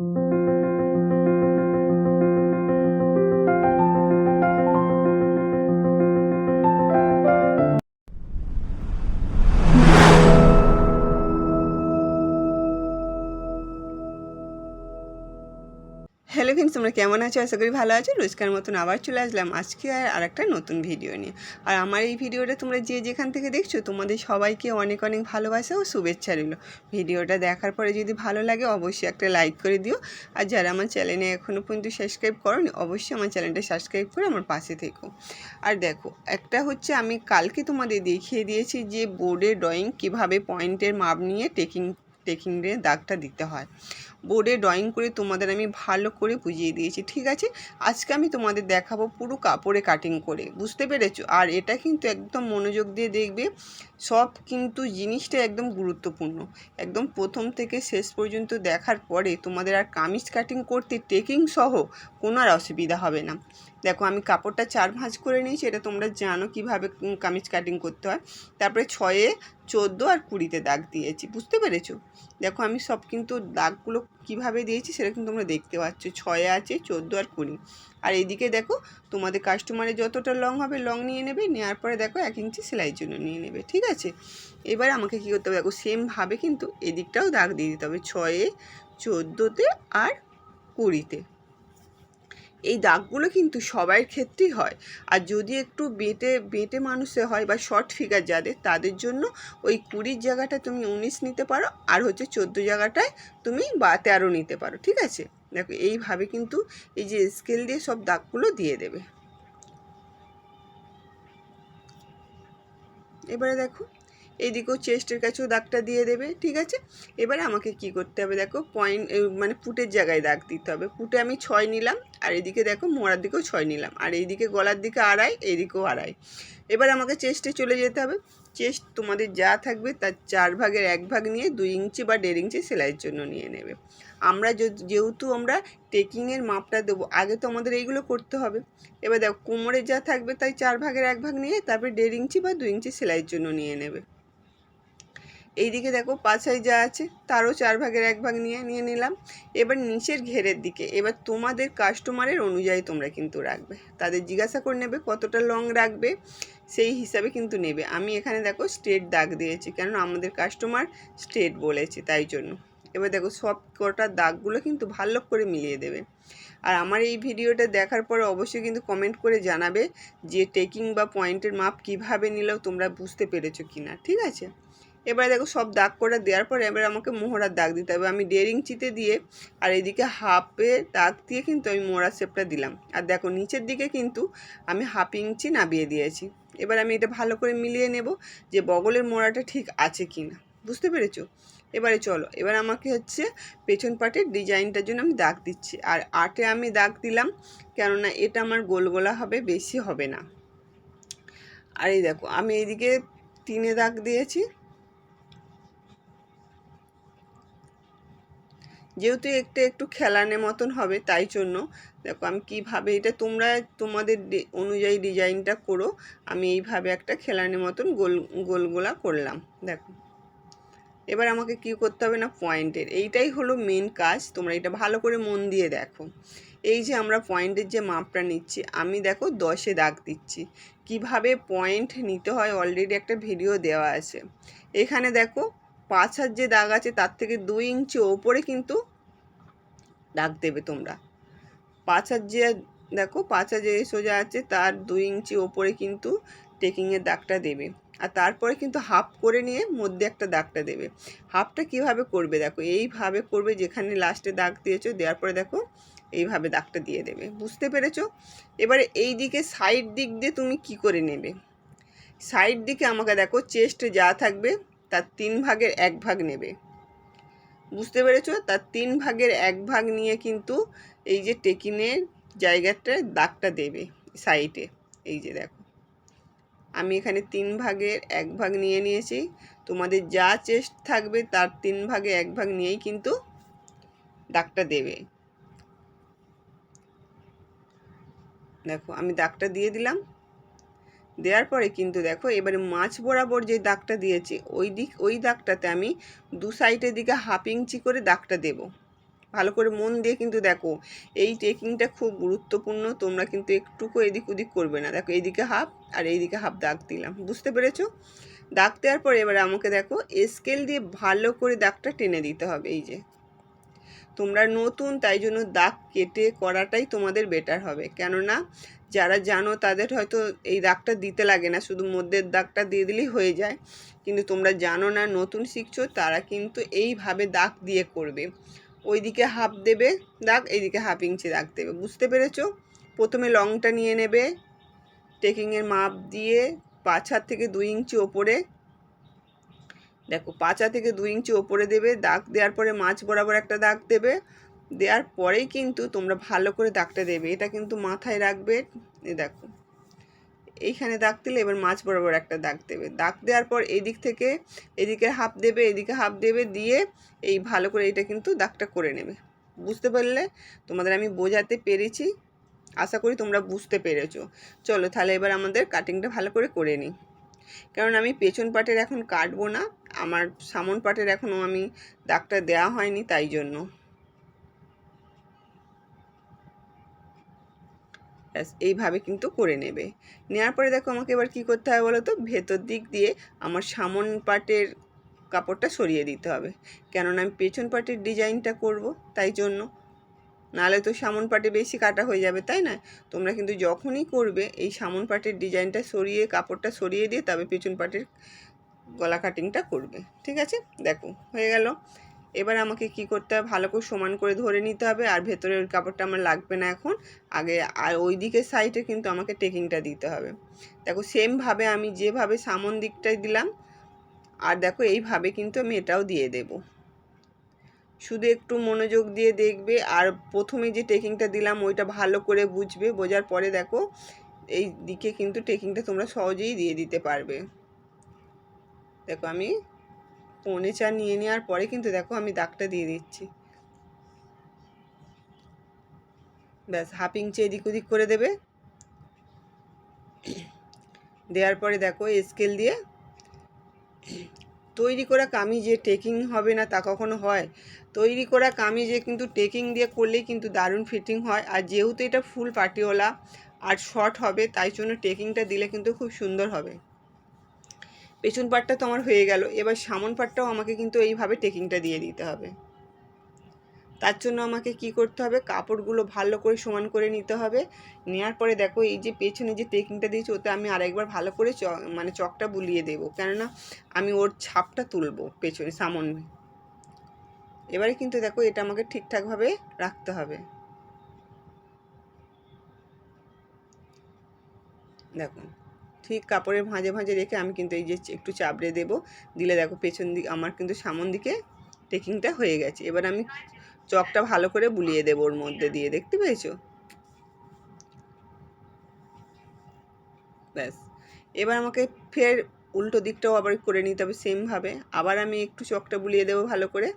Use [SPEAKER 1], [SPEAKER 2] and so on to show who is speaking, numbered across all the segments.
[SPEAKER 1] thank you তোমরা কেমন আছো? আশা করি ভালো আছো। রোজকার মতন আবার চলে আসলাম আজকে আর আরেকটা নতুন ভিডিও নিয়ে। আর আমার এই ভিডিওটা তোমরা যে যেখান থেকে দেখছ, তোমাদের সবাইকে অনেক অনেক ভালোবাসা ও শুভেচ্ছা রইল। ভিডিওটা দেখার পরে যদি ভালো লাগে, অবশ্যই একটা লাইক করে দিও। আর যারা আমার চ্যানেলে এখনও পর্যন্ত সাবস্ক্রাইব করোনি, অবশ্যই আমার চ্যানেলটা সাবস্ক্রাইব করে আমার পাশে থেকো। আর দেখো, একটা হচ্ছে আমি কালকে তোমাদের দেখিয়ে দিয়েছি যে বোর্ডে ড্রয়িং কীভাবে পয়েন্টের মাপ নিয়ে টেকিং টেকিং দিয়ে দাগটা দিতে হয়। বোর্ডে ড্রয়িং করে তোমাদের আমি ভালো করে বুঝিয়ে দিয়েছি, ঠিক আছে? আজকে আমি তোমাদের দেখাবো পুরো কাপড়ে কাটিং করে, বুঝতে পেরেছ? আর এটা কিন্তু একদম মনোযোগ দিয়ে দেখবে, সব কিন্তু জিনিসটা একদম গুরুত্বপূর্ণ। একদম প্রথম থেকে শেষ পর্যন্ত দেখার পরে তোমাদের আর কামিজ কাটিং করতে টেকিং সহ কোনো আর অসুবিধা হবে না। দেখো, আমি কাপড়টা চার ভাঁজ করে নিয়েছি, এটা তোমরা জানো কীভাবে কামিজ কাটিং করতে হয়। তারপরে ছয়ে চোদ্দ আর কুড়িতে দাগ দিয়েছি, বুঝতে পেরেছ? দেখো, আমি সব কিন্তু দাগগুলো কীভাবে দিয়েছি সেটা কিন্তু তোমরা দেখতে পাচ্ছ। ছয়ে আছে চোদ্দ আর কুড়ি। আর এদিকে দেখো, তোমাদের কাস্টমারের যতটা লং হবে লং নিয়ে নেবে নেওয়ার পরে দেখো এক ইঞ্চি সেলাইয়ের জন্য নিয়ে নেবে, ঠিক আছে? এবার আমাকে কী করতে হবে? দেখো সেমভাবে কিন্তু এদিকটাও দাগ দিয়ে দিতে হবে, ছয়ে চোদ্দোতে আর কুড়িতে। এই দাগগুলো কিন্তু সবার ক্ষেত্রেই হয়। আর যদি একটু বেটে বেটে মানুষে হয় বা শর্ট ফিগার যাদের, তাদের জন্য ওই কুড়ির জায়গাটা তুমি উনিশ নিতে পারো, আর হচ্ছে চোদ্দ জায়গাটায় তুমি বা তেরো নিতে পারো, ঠিক আছে? দেখো, এইভাবে কিন্তু এই যে স্কেল দিয়ে সব দাগগুলো দিয়ে দেবে। এবারে দেখো এইদিকেও চেস্টের কাছেও দাগটা দিয়ে দেবে, ঠিক আছে? এবারে আমাকে কি করতে হবে দেখো পয়েন্ট মানে পুটের জায়গায় দাগ দিতে হবে। পুটে আমি ছয় নিলাম, আর এদিকে দেখো মোড়ার দিকেও ছয় নিলাম, আর এইদিকে গলার দিকে আড়াই, এইদিকেও আড়াই। এবার আমাকে চেস্টে চলে যেতে হবে। চেস্ট তোমাদের যা থাকবে তার চার ভাগের এক ভাগ নিয়ে দুই ইঞ্চি বা দেড় ইঞ্চি সেলাইয়ের জন্য নিয়ে নেবে। আমরা যেহেতু আমরা টেকিংয়ের মাপটা দেবো, আগে তো আমাদের এইগুলো করতে হবে। এবার দেখো কোমরে যা থাকবে তাই চার ভাগের এক ভাগ নিয়ে তারপরে দেড় ইঞ্চি বা দুই ইঞ্চি সেলাইয়ের জন্য নিয়ে নেবে। এইদিকে দেখো পাছায় যা আছে, তারও চার ভাগের এক ভাগ নিয়ে নিয়ে নিলাম। এবার নিচের ঘেরের দিকে, এবার তোমাদের কাস্টমারের অনুযায়ী তোমরা কিন্তু রাখবে। তাদের জিজ্ঞাসা করে নেবে কতটা লং রাখবে, সেই হিসাবে কিন্তু নেবে। আমি এখানে দেখো স্ট্রেট দাগ দিয়েছি, কেননা আমাদের কাস্টমার স্ট্রেট বলেছে তাই জন্য। এবার দেখো সব কটা দাগগুলো কিন্তু ভালো করে মিলিয়ে দেবে। আর আমার এই ভিডিওটা দেখার পরে অবশ্যই কিন্তু কমেন্ট করে জানাবে যে টেকিং বা পয়েন্টের মাপ কীভাবে নিলেও তোমরা বুঝতে পেরেছ কিনা, ঠিক আছে? এবারে দেখো সব দাগ করে দেওয়ার পরে এবার আমাকে মোহরার দাগ দিতে হবে। আমি দেড় ইঞ্চিতে দিয়ে আর এদিকে হাফে দাগ দিয়ে কিন্তু আমি মোহরার শেপটা দিলাম। আর দেখো নিচের দিকে কিন্তু আমি হাফ ইঞ্চি নাবিয়ে দিয়েছি। এবার আমি এটা ভালো করে মিলিয়ে নেব যে বগলের মোড়াটা ঠিক আছে কি না বুঝতে পেরেছ? এবারে চলো, এবার আমাকে হচ্ছে পেছন পাটের ডিজাইনটার জন্য আমি দাগ দিচ্ছি। আর আটে আমি দাগ দিলাম, কেননা এটা আমার গোল গোলা হবে, বেশি হবে না। আর এই দেখো, আমি এইদিকে তিনে দাগ দিয়েছি। যেহেতু একটা, একটু খেলানে মতন হবে তাই জন্য। দেখো আমি কীভাবে এটা তোমরা তোমাদের অনুযায়ী ডিজাইনটা করো। আমি এইভাবে একটা খেলানে মতন গোল গোল গোলা করলাম। দেখো। এবার আমাকে কি করতে হবে না, পয়েন্টের। এইটাই হলো মেন কাজ। তোমরা এটা ভালো করে মন দিয়ে দেখো। এই যে আমরা পয়েন্টের যে মাপটা নিচ্ছি, আমি দেখো দশে দাগ দিচ্ছি। কীভাবে পয়েন্ট নিতে হয় অলরেডি একটা ভিডিও দেওয়া আছে। এখানে দেখো পাঁচ হাত যে দাগ আছে, তার থেকে দুই ইঞ্চি ওপরে কিন্তু দাগ দেবে তোমরা। পাঁচ যে, দেখো, পাঁচ যে সোজা আছে, তার দুই ইঞ্চি ওপরে কিন্তু টেকিংয়ের দাগটা দেবে। আর তারপরে কিন্তু হাফ করে নিয়ে মধ্যে একটা দাগটা দেবে। হাফটা কীভাবে করবে, দেখো, এইভাবে করবে, যেখানে লাস্টে দাগ দিয়েছ, দেওয়ার পরে দেখো, এইভাবে দাগটা দিয়ে দেবে। বুঝতে পেরেছ? এবারে এই দিকে সাইড দিক দিয়ে তুমি কি করে নেবে? সাইড দিকে আমাকে দেখো চেস্ট যা থাকবে, তার তিন ভাগের এক ভাগ নেবে। বুঝতে পেরেছ? তার তিন ভাগের এক ভাগ নিয়ে কিন্তু এই যে টেকিনের জায়গাটায় দাগটা দেবে সাইডে। এই যে দেখো। আমি এখানে তিন ভাগের এক ভাগ নিয়ে নিয়েছি। তোমাদের যা চেস্ট থাকবে তার তিন ভাগে এক ভাগ নিয়েই কিন্তু দাগটা দেবে। দেখো, আমি দাগটা দিয়ে দিলাম। দেওয়ার পরে কিন্তু দেখো, এবারে মাছ বরাবর যে দাগটা দিয়েছি, ওই দিক, ওই দাগটাতে আমি দু সাইডের দিকে হাফ ইঞ্চি করে দাগটা দেব। ভালো করে মন দিয়ে কিন্তু দেখো, এই টেকিংটা খুব গুরুত্বপূর্ণ, তোমরা কিন্তু একটুকু এদিক ওদিক করবে না। দেখো, এইদিকে হাফ আর এইদিকে হাফ দাগ দিলাম, বুঝতে পেরেছ? দাগ দেওয়ার পরে এবার আমাকে দেখো স্কেল দিয়ে ভালো করে দাগটা টেনে দিতে হবে, এই যে। তোমরা নতুন, তাই জন্য দাগ কেটে করাটাই তোমাদের বেটার হবে। কেননা যারা জানো তাদের হয়তো এই দাগটা দিতে লাগে না, শুধু মধ্যের দাগটা দিয়ে দিলেই হয়ে যায়। কিন্তু তোমরা জানো না, নতুন শিখছো, তারা কিন্তু এইভাবে দাগ দিয়ে করবে। ওইদিকে হাফ দেবে দাগ, এইদিকে হাফ ইঞ্চি দাগ দেবে। বুঝতে পেরেছ? প্রথমে লংটা নিয়ে নেবে টেকিংয়ের মাপ দিয়ে হাত থেকে দুই ইঞ্চি ওপরে, দেখো, পাঁচা থেকে দুই ইঞ্চি ওপরে দেবে, দাগ দেওয়ার পরে মাছ বরাবর একটা দাগ দেবে দেওয়ার পরেই কিন্তু তোমরা ভালো করে দাগটা দেবে। এটা কিন্তু মাথায় রাখবে। এ দেখো, এইখানে দাগ দিলে এবার মাছ বরাবর একটা দাগ দেবে। দাগ দেওয়ার পর এদিক থেকে এদিকে হাফ দেবে, এদিকে হাফ দেবে, দিয়ে এই ভালো করে এটা কিন্তু দাগটা করে নেবে। বুঝতে পারলে? তোমাদের আমি বোঝাতে পেরেছি। আশা করি তোমরা বুঝতে পেরেছ। চলো তাহলে এবার আমাদের কাটিংটা ভালো করে করে নিই। কারণ আমি পেছন পাটের এখন কাটবো না। আমার সামন পাটের এখনও আমি দাগটা দেওয়া হয়নি তাই জন্য। ব্যাস, এইভাবে কিন্তু করে নেবে। নেওয়ার পরে দেখো আমাকে এবার কি করতে হবে বলো তো ভেতর দিক দিয়ে আমার সামন পাটের কাপড়টা সরিয়ে দিতে হবে। কেননা আমি পেছন পাটের ডিজাইনটা করব তাই জন্য। নাহলে তো সামন পাটে বেশি কাটা হয়ে যাবে, তাই না? তোমরা কিন্তু যখনই করবে এই সামন পাটের ডিজাইনটা সরিয়ে, কাপড়টা সরিয়ে দিয়ে তবে পেছন পাটের গলা কাটিংটা করবে। ঠিক আছে? দেখো, হয়ে গেল। এবার আমাকে কি করতে হবে? ভালো করে সমান করে ধরে নিতে হবে আর ভেতরের কাপড়টা আমার লাগবে না এখন। আগে আর ওই দিকের সাইডে কিন্তু আমাকে টেকিংটা দিতে হবে। দেখো সেমভাবে আমি যেভাবে সামন দিকটাই দিলাম, আর দেখো এইভাবে কিন্তু আমি এটাও দিয়ে দেবো। শুধু একটু মনোযোগ দিয়ে দেখবে আর প্রথমে যে টেকিংটা দিলাম ওইটা ভালো করে বুঝবে, বোঝার পরে দেখো এই দিকে কিন্তু টেকিংটা তোমরা সহজেই দিয়ে দিতে পারবে। দেখো আমি পৌনে চার নিয়ে নেওয়ার পরে কিন্তু দেখো আমি দাগটা দিয়ে দিচ্ছি। ব্যাস, হাফ ইঞ্চি এদিক ওদিক করে দেবে। দেওয়ার পরে দেখো স্কেল দিয়ে তৈরি করা কামিজে টেকিং হবে না তা কখনো হয়। তৈরি করা কামিজে কিন্তু টেকিং দিয়ে করলেই কিন্তু দারুণ ফিটিং হয়। আর যেহেতু এটা ফুল পাটিওয়ালা আর শর্ট হবে, তাই জন্য টেকিংটা দিলে কিন্তু খুব সুন্দর হবে। পেছন পাটটা তো আমার হয়ে গেল। এবার সামন পাটটাও আমাকে কিন্তু এইভাবে টেকিংটা দিয়ে দিতে হবে। তার জন্য আমাকে কি করতে হবে? কাপড়গুলো ভালো করে সমান করে নিতে হবে। নেওয়ার পরে দেখো, এই যে পেছনে যে টেকিংটা দিয়েছি, ওতে আমি আরেকবার ভালো করে চ মানে চকটা বুলিয়ে দেবো। কেননা আমি ওর ছাপটা তুলবো পেছনে, সামনে। এবারে কিন্তু দেখো, এটা আমাকে ঠিকঠাকভাবে রাখতে হবে। দেখো ঠিক কাপড়ের ভাঁজে ভাঁজে রেখে আমি কিন্তু এই যে একটু চাবড়ে দেবো। দিলে দেখো পেছন দিক আমার কিন্তু সামন দিকে টেকিংটা হয়ে গেছে। এবার আমি চকটা ভালো করে বুলিয়ে দেবো ওর মধ্যে দিয়ে। দেখতে পেয়েছ? ব্যাস। এবার আমাকে ফের উল্টো দিকটাও আবার করে নিতে হবে সেমভাবে আবার আমি একটু চকটা বুলিয়ে দেবো ভালো করে।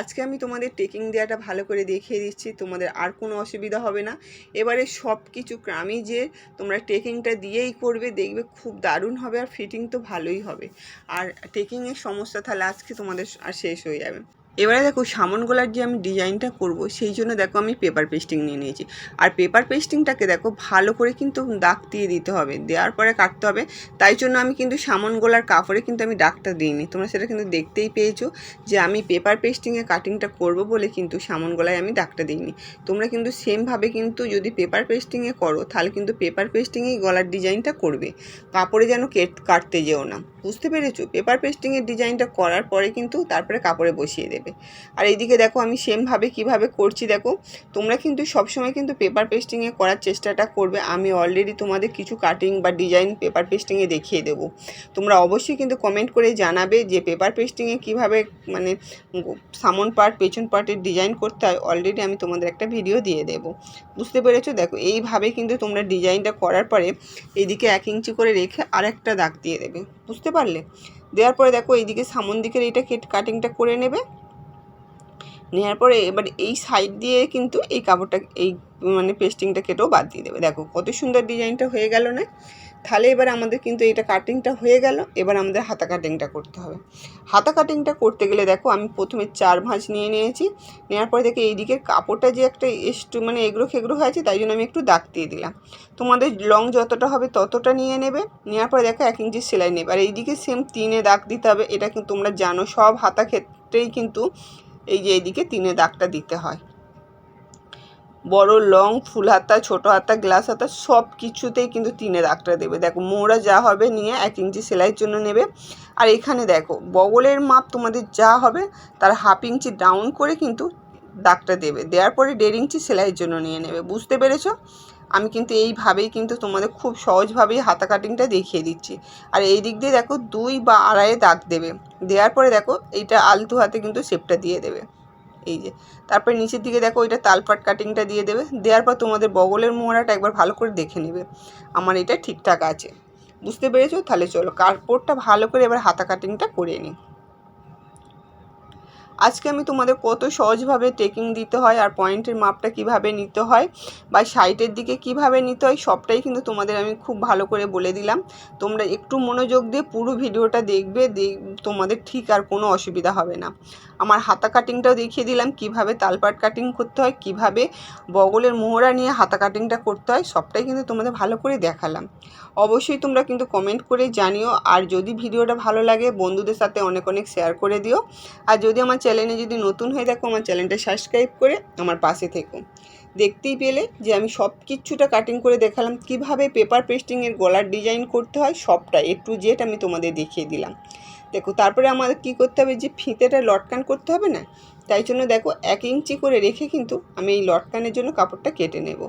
[SPEAKER 1] আজকে আমি তোমাদের টেকিং দেওয়াটা ভালো করে দেখিয়ে দিচ্ছি, তোমাদের আর কোনো অসুবিধা হবে না। এবারে সব কিছু ক্রামি যে তোমরা টেকিংটা দিয়েই করবে, দেখবে খুব দারুণ হবে আর ফিটিং তো ভালোই হবে। আর টেকিংয়ের সমস্যা তাহলে আজকে তোমাদের আর শেষ হয়ে যাবে। এবারে দেখো সামন গলার যে আমি ডিজাইনটা করব, সেই জন্য দেখো আমি পেপার পেস্টিং নিয়ে নিয়েছি। আর পেপার পেস্টিংটাকে দেখো ভালো করে কিন্তু দাগ দিয়ে দিতে হবে, দেওয়ার পরে কাটতে হবে। তাই জন্য আমি কিন্তু সামন গলার কাপড়ে কিন্তু আমি দাগটা দিইনি। তোমরা সেটা কিন্তু দেখতেই পেয়েছ যে আমি পেপার পেস্টিংয়ে কাটিংটা করব বলে কিন্তু সামন গলায় আমি দাগটা দিইনি। তোমরা কিন্তু সেমভাবে কিন্তু যদি পেপার পেস্টিংয়ে করো, তাহলে কিন্তু পেপার পেস্টিংয়েই গলার ডিজাইনটা করবে। কাপড়ে যেন কেট কাটতে যেও না। বুঝতে পেরেছ? পেপার পেস্টিংয়ের ডিজাইনটা করার পরে কিন্তু তারপরে কাপড়ে বসিয়ে দেবে। আর এইদিকে দেখো আমি সেমভাবে কীভাবে করছি দেখো, তোমরা কিন্তু সবসময় কিন্তু পেপার পেস্টিংয়ে করার চেষ্টাটা করবে। আমি অলরেডি তোমাদের কিছু কাটিং বা ডিজাইন পেপার পেস্টিংয়ে দেখিয়ে দেবো। তোমরা অবশ্যই কিন্তু কমেন্ট করে জানাবে যে পেপার পেস্টিংয়ে কীভাবে মানে সামন পার্ট পেছন পার্টের ডিজাইন করতে হয়। অলরেডি আমি তোমাদের একটা ভিডিও দিয়ে দেবো। বুঝতে পেরেছ? দেখো, এইভাবে কিন্তু তোমরা ডিজাইনটা করার পরে এদিকে এক ইঞ্চি করে রেখে আরেকটা দাগ দিয়ে দেবে। বুঝতে পারলে? দেওয়ার পরে দেখো এইদিকে সামন দিকের এইটা কাটিংটা করে নেবে। নেওয়ার পরে এবার এই সাইড দিয়ে কিন্তু এই কাপড়টা, এই মানে পেস্টিংটা কেটেও বাদ দিয়ে দেবে। দেখো কত সুন্দর ডিজাইনটা হয়ে গেল না? তাহলে এবার আমাদের কিন্তু এটা কাটিংটা হয়ে গেল, এবার আমাদের হাতা কাটিংটা করতে হবে। হাতা কাটিংটা করতে গেলে দেখো আমি প্রথমে চার ভাঁজ নিয়ে নিয়েছি নেওয়ার পরে দেখে এইদিকে কাপড়টা যে একটা একটু মানে এগড়ো খেগড়ো হয়েছে, তাই জন্য আমি একটু দাগ দিয়ে দিলাম। তোমাদের লং যতটা হবে ততটা নিয়ে নেবে নেওয়ার পরে দেখো এক ইঞ্চি সেলাই নেবে। আর এইদিকে সেম তিনে দাগ দিতে হবে, এটা কিন্তু তোমরা জানো, সব হাতা ক্ষেত্রেই কিন্তু এই যে এইদিকে তিনে দাগটা দিতে হয়। বড় লং ফুল হাতা, ছোটো হাতা, গ্লাস হাতা সব কিছুতেই কিন্তু তিনে দাগটা দেবে। দেখো, মোড়া যা হবে নিয়ে এক ইঞ্চি সেলাইয়ের জন্য নেবে। আর এখানে দেখো, বগলের মাপ তোমাদের যা হবে তার হাফ ইঞ্চি ডাউন করে কিন্তু দাগটা দেবে। দেওয়ার পরে দেড় ইঞ্চি সেলাইয়ের জন্য নিয়ে নেবে। বুঝতে পেরেছ? আমি কিন্তু এইভাবেই কিন্তু তোমাদের খুব সহজভাবেই হাতা কাটিংটা দেখিয়ে দিচ্ছি। আর এই দিক দিয়ে দেখো দুই বা আড়াইয়ে দাগ দেবে। দেওয়ার পরে দেখো এইটা আলতু হাতে কিন্তু শেপটা দিয়ে দেবে। এই যে, তারপরে নিচের দিকে দেখো ওইটা তালপাট কাটিংটা দিয়ে দেবে। দেওয়ার পর তোমাদের বগলের মোড়াটা একবার ভালো করে দেখে নেবে। আমার এটা ঠিকঠাক আছে। বুঝতে পেরেছ? তাহলে চলো কাপড়টা ভালো করে এবার হাতা কাটিংটা করে নিই। আজকে আমি তোমাদের কত সহজভাবে টেকিং দিতে হয় আর পয়েন্টের মাপটা কীভাবে নিতে হয় বা সাইটের দিকে কীভাবে নিতে হয় সবটাই কিন্তু তোমাদের আমি খুব ভালো করে বলে দিলাম। তোমরা একটু মনোযোগ দিয়ে পুরো ভিডিওটা দেখবে, দেখ তোমাদের ঠিক আর কোনো অসুবিধা হবে না। আমার হাতা কাটিংটাও দেখিয়ে দিলাম, কীভাবে তালপাট কাটিং করতে হয়, কীভাবে বগলের মোহরা নিয়ে হাতা কাটিংটা করতে হয়, সবটাই কিন্তু তোমাদের ভালো করে দেখালাম। অবশ্যই তোমরা কিন্তু কমেন্ট করে জানিও, আর যদি ভিডিওটা ভালো লাগে, বন্ধুদের সাথে অনেক অনেক শেয়ার করে দিও। আর যদি আমার চ্যানেলে যদি নতুন হয়ে থাকো, আমার চ্যানেলটা সাবস্ক্রাইব করে আমার পাশে থেকো। দেখতেই পেলে যে আমি সব কিছুটা কাটিং করে দেখালাম, কীভাবে পেপার পেস্টিংয়ের গলার ডিজাইন করতে হয় সবটা এ টু জেড আমি তোমাদের দেখিয়ে দিলাম। দেখো, তারপরে আমাদের কি করতে হবে? যে ফিতেটা লটকান করতে হবে না? তাই জন্য দেখো, এক ইঞ্চি করে রেখে কিন্তু আমি এই লটকানের জন্য কাপড়টা কেটে নেব।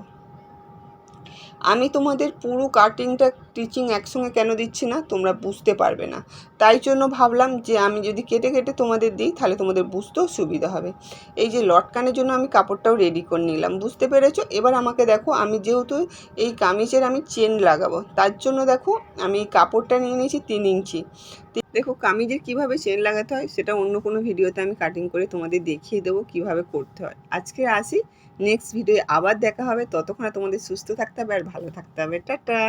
[SPEAKER 1] আমি তোমাদের পুরো কাটিংটা টিচিং একসঙ্গে কেন দিচ্ছি না, তোমরা বুঝতে পারবে না। তাই জন্য ভাবলাম যে আমি যদি কেটে কেটে তোমাদের দিই, তাহলে তোমাদের বুঝতেও সুবিধা হবে। এই যে লটকানের জন্য আমি কাপড়টাও রেডি করে নিলাম, বুঝতে পেরেছ? এবার আমাকে দেখো, আমি যেহেতু এই কামিজের আমি চেন লাগাবো, তার জন্য দেখো, আমি এই কাপড়টা নিয়ে নিয়েছি তিন ইঞ্চি। দেখো কামিজের কীভাবে চেন লাগাতে হয়, সেটা অন্য কোনো ভিডিওতে আমি কাটিং করে তোমাদের দেখিয়ে দেবো কীভাবে করতে হয়। আজকে আসি নেক্সট ভিডিও আবার দেখা হবে। ততক্ষণে তোমাদের সুস্থ থাকতে হবে আর ভালো থাকতে হবে। টাটা!